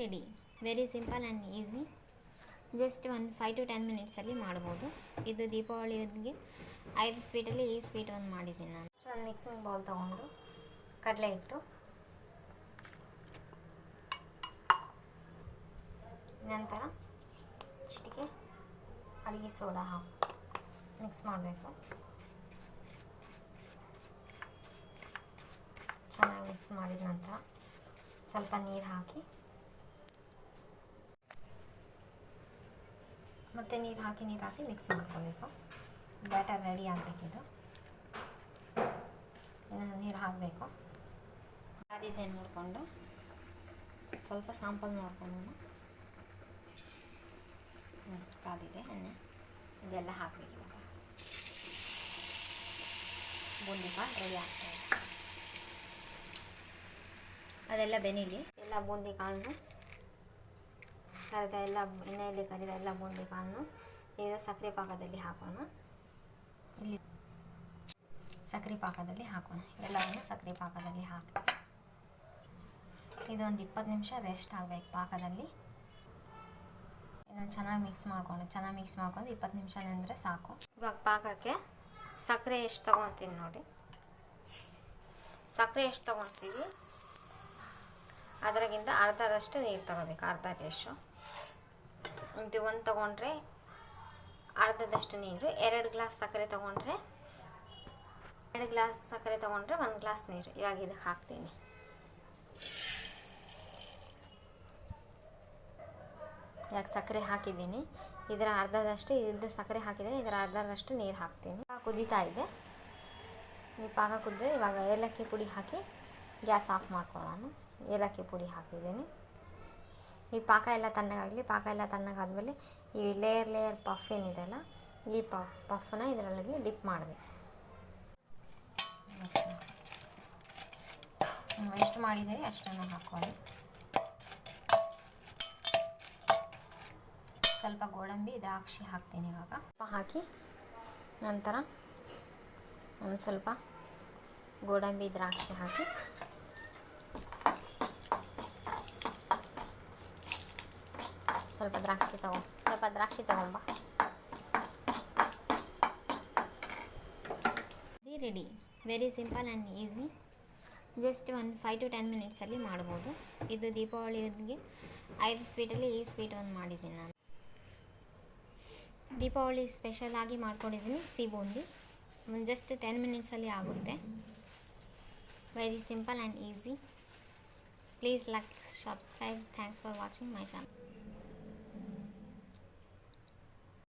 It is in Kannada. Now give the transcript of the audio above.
Ready very simple and easy just ಒಂದು ಫೈವ್ ಟು ಟೆನ್ ಮಿನಿಟ್ಸಲ್ಲಿ ಮಾಡ್ಬೋದು. ಇದು ದೀಪಾವಳಿಗೆ ಐದು ಸ್ವೀಟಲ್ಲಿ ಈ ಸ್ವೀಟ್ ಒಂದು ಮಾಡಿದ್ದೀನಿ ನಾನು. ಒಂದು ಮಿಕ್ಸಿಂಗ್ ಬೌಲ್ ತೊಗೊಂಡು ಕಡಲೆ ಹಿಟ್ಟು. ನಂತರ ಚಿಟಿಕೆ, ಅಡುಗೆ ಸೋಡಾ ಹಾಕಿ. ಮಿಕ್ಸ್ ಮಾಡಬೇಕು. ಚೆನ್ನಾಗಿ ಮಿಕ್ಸ್ ಮಾಡಿದ ನಂತರ ಸ್ವಲ್ಪ ನೀರು ಹಾಕಿ ಮತ್ತು ನೀರು ಹಾಕಿ ನೀರು ಹಾಕಿ ಮಿಕ್ಸ್ ಮಾಡ್ಕೋಬೇಕು. ಬ್ಯಾಟರ್ ರೆಡಿ ಆಗಬೇಕಿದು. ನೀರು ಹಾಕಬೇಕು. ಅದಿದೆ ನೋಡಿಕೊಂಡು. ಸ್ವಲ್ಪ ಸಾಂಪಲ್ ನೋಡ್ಕೊಂಡು ಕಾದಿದೆ ಎಣ್ಣೆ. ಇದೆಲ್ಲ ಹಾಕಬೇಕು ಇವಾಗ. ಬೂಂದಿ ಕಾಳು ರೆಡಿ ಆಗ್ತಾಯಿದೆ ಅದೆಲ್ಲ ಬೆನೀಲಿ. ಎಲ್ಲ ಬೂಂದಿ ಕಾಳನ್ನು ಕರೆದ ಎಲ್ಲ ಎಣ್ಣೆಯಲ್ಲಿ ಕರಿದ ಎಲ್ಲ ಬೂಂದಿ ಕಾಳನ್ನು ಈಗ ಸಕ್ಕರೆ ಪಾಕದಲ್ಲಿ ಹಾಕೋಣ. ಇಲ್ಲಿ ಸಕ್ಕರೆ ಪಾಕದಲ್ಲಿ ಹಾಕೋಣ. ಎಲ್ಲವನ್ನು ಸಕ್ಕರೆ ಪಾಕದಲ್ಲಿ ಹಾಕಿ. ಇದೊಂದು ಇಪ್ಪತ್ತು ನಿಮಿಷ ರೆಸ್ಟ್ ಆಗಬೇಕು ಪಾಕದಲ್ಲಿ. ಇದನ್ನು ಚೆನ್ನಾಗಿ ಮಿಕ್ಸ್ ಮಾಡ್ಕೊಂಡು, ಚೆನ್ನಾಗಿ ಮಿಕ್ಸ್ ಮಾಡ್ಕೊಂಡು ಇಪ್ಪತ್ತು ನಿಮಿಷ ನೆಂದರೆ ಸಾಕು. ಇವಾಗ ಪಾಕಕ್ಕೆ ಸಕ್ಕರೆ ಎಷ್ಟು ತೊಗೊತೀನಿ ನೋಡಿ. ಸಕ್ಕರೆ ಎಷ್ಟು ತೊಗೊತೀವಿ? ಅದರಾಗಿಂತ ಅರ್ಧದಷ್ಟು ನೀರು ತಗೋಬೇಕು, ಅರ್ಧ ಗ್ಲಾಸು ಇದು ಒಂದು ತೊಗೊಂಡ್ರೆ ಅರ್ಧದಷ್ಟು ನೀರು, ಎರಡು ಗ್ಲಾಸ್ ಸಕ್ಕರೆ ತೊಗೊಂಡ್ರೆ, ಎರಡು ಗ್ಲಾಸ್ ಸಕ್ಕರೆ ತೊಗೊಂಡ್ರೆ ಒಂದು ಗ್ಲಾಸ್ ನೀರು. ಇವಾಗ ಇದಕ್ಕೆ ಹಾಕ್ತೀನಿ. ಇವಾಗ ಸಕ್ಕರೆ ಹಾಕಿದ್ದೀನಿ. ಇದರ ಅರ್ಧದಷ್ಟು, ಇದ್ದ ಸಕ್ಕರೆ ಹಾಕಿದ್ದೀನಿ ಇದರ ಅರ್ಧದಷ್ಟು ನೀರು ಹಾಕ್ತೀನಿ. ಕುದೀತಾ ಇದೆ. ಈ ಪಾಕ ಕುದ್ದು ಇವಾಗ ಏಲಕ್ಕಿ ಪುಡಿ ಹಾಕಿ ಗ್ಯಾಸ್ ಆಫ್ ಮಾಡ್ಕೊಳ್ಳೋಣ ಏಲಕ್ಕಿ ಪುಡಿ ಹಾಕಿದ್ದೀನಿ. ಈ ಪಾಕ ಎಲ್ಲ ತಣ್ಣಗಾಗಲಿ, ಪಾಕ ಎಲ್ಲ ತಣ್ಣಗಾದ್ಮೇಲೆ ಈ ಲೇಯರ್ ಲೇಯರ್ ಪಫ್ ಏನಿದೆಯಲ್ಲ, ಈ ಪಫ್ ಪಫ್ನ ಇದರೊಳಗೆ ಡಿಪ್ ಮಾಡಬೇಕು. ಎಷ್ಟು ಮಾಡಿದ್ದೀರಿ ಅಷ್ಟನ್ನು ಹಾಕ್ಕೊಳ್ಳಿ ಸ್ವಲ್ಪ ಗೋಡಂಬಿ, ದ್ರಾಕ್ಷಿ ಹಾಕ್ತೀನಿ ಇವಾಗ. ಹಾಕಿ, ನಂತರ ಒಂದು ಸ್ವಲ್ಪ ಗೋಡಂಬಿ, ದ್ರಾಕ್ಷಿ ಹಾಕಿ ಸ್ವಲ್ಪ ದ್ರಾಕ್ಷಿ ತಗೊ, ಸ್ವಲ್ಪ ದ್ರಾಕ್ಷಿ ತಗೊಂಬ. Ready very simple and easy just ಒಂದು ಫೈವ್ ಟು ಟೆನ್ ಮಿನಿಟ್ಸಲ್ಲಿ ಮಾಡ್ಬೋದು. ಇದು ದೀಪಾವಳಿಗೆ ಐದು ಸ್ವೀಟಲ್ಲಿ ಈ ಸ್ವೀಟ್ ಒಂದು ಮಾಡಿದ್ದೀನಿ ನಾನು. ದೀಪಾವಳಿ ಸ್ಪೆಷಲ್ ಆಗಿ ಮಾಡ್ಕೊಂಡಿದ್ದೀನಿ ಸಿಬೂಂದಿ ಬೂಂದಿ ಒಂದು ಜಸ್ಟ್ ಟೆನ್ ಮಿನಿಟ್ಸಲ್ಲಿ ಆಗುತ್ತೆ. Very simple and easy please like subscribe thanks for watching my channel